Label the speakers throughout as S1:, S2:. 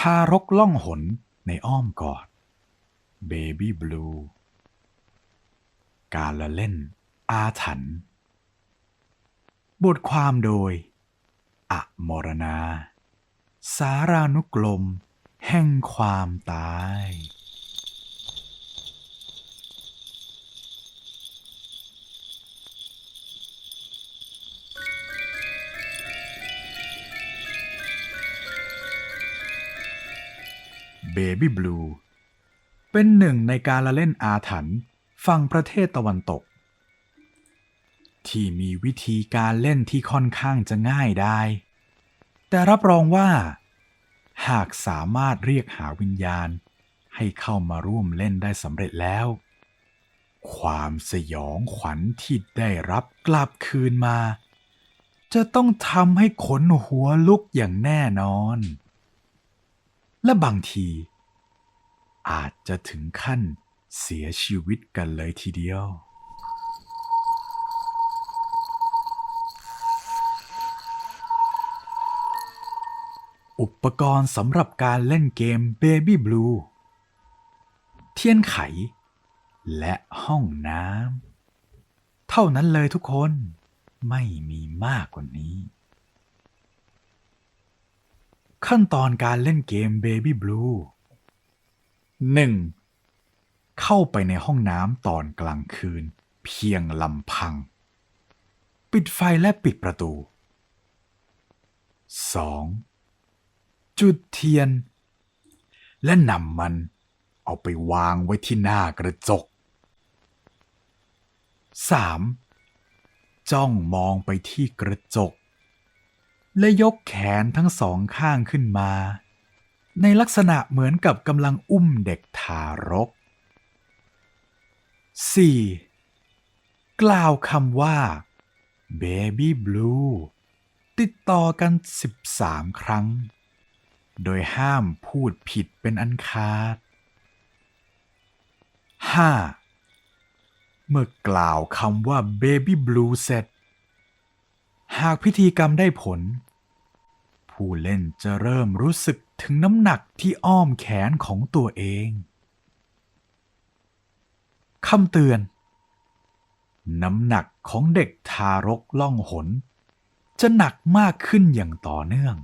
S1: ทารกล่องหนในอ้อมกอดเบบี้บลูการละเล่น อาถรรพ์บทความโดย อะมรณา สารานุกลม แห่งความตาย Baby Blue เป็นหนึ่งในการละเล่นอาถรรพ์ฝั่งประเทศตะวันตก ที่มีวิธีการเล่นที่ค่อนข้างจะง่ายได้ แต่รับรองว่า หากสามารถเรียกหาวิญญาณให้เข้ามาร่วมเล่นได้สำเร็จแล้ว ความสยองขวัญที่ได้รับกลับคืนมา จะต้องทำให้ขนหัวลุกอย่างแน่นอน และบางที อาจจะถึงขั้นเสียชีวิตกันเลยทีเดียว อุปกรณ์สำหรับการเล่นเกม Baby Blue เทียนไข และห้องน้ำเท่านั้นเลยทุกคนไม่มีมากกว่านี้ ขั้นตอนการเล่นเกม Baby Blue 1. เข้าไปในห้องน้ำตอนกลางคืน เพียงลำพัง ปิดไฟและปิดประตู 2. จุดเทียน และนำมันเอาไปวางไว้ที่หน้ากระจก 3. จ้องมองไปที่กระจก และยกแขนทั้งสองข้างขึ้นมา ในลักษณะเหมือนกับกำลังอุ้มเด็กทารก 4. กล่าวคำว่า Baby Blue ติดต่อกัน 13 ครั้ง โดยห้ามพูดผิดเป็นอันขาด 5. เมื่อกล่าวคำว่า Baby Blue เสร็จ หากพิธีกรรมได้ผล ผู้เล่นจะเริ่มรู้สึกถึงน้ำหนักที่อ้อมแขนของตัวเองคำเตือน น้ำหนักของเด็กทารกล่องหน จะหนักมากขึ้นอย่างต่อเนื่อง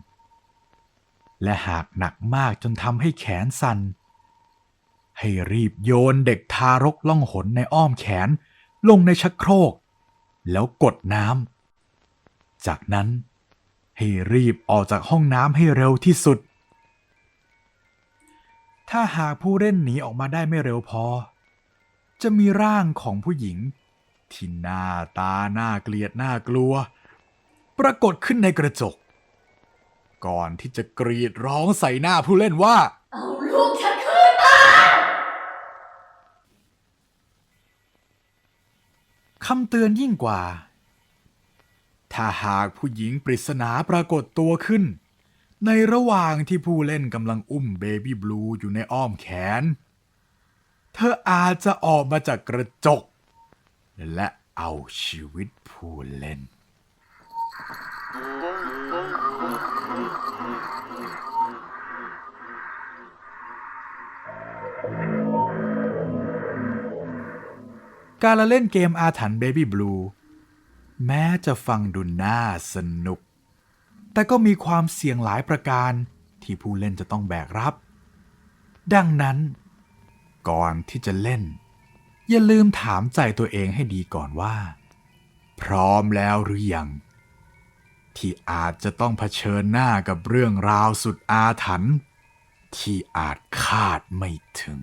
S1: และหากหนักมากจนทำให้แขนสั่นให้รีบโยนเด็กทารกล่องหนในอ้อมแขนลงในชักโครก แล้วกดน้ำจากนั้น ให้รีบออกจากห้องน้ำให้เร็วที่สุด ถ้าหากผู้เล่นหนีออกมาได้ไม่เร็วพอ จะมีร่างของผู้หญิง ที่หน้าตาหน่าเกลียดหน่ากลัว ปรากฏขึ้นในกระจก ก่อนที่จะกรีดร้องใส่หน้าผู้เล่นว่า
S2: เอาลูกฉันคืนมา
S1: คำเตือนยิ่งกว่า ถ้าหากผู้หญิงปริศนาปรากฏตัวขึ้น ในระหว่างที่ผู้เล่นกำลังอุ้มเบบี้บลูอยู่ในอ้อมแขน เธออาจจะออกมาจากกระจก และเอาชีวิตผู้เล่น การละเล่นเกมอาถรรพ์ Baby Blue แม้จะฟังดูน่าสนุก แต่ก็มีความเสี่ยงหลายประการที่ผู้เล่นจะต้องแบกรับ ดังนั้น ก่อนที่จะเล่น อย่าลืมถามใจตัวเองให้ดีก่อนว่า พร้อมแล้วหรือยัง ที่อาจจะต้องเผชิญหน้ากับเรื่องราวสุดอาถรรพ์ที่อาจคาดไม่ถึง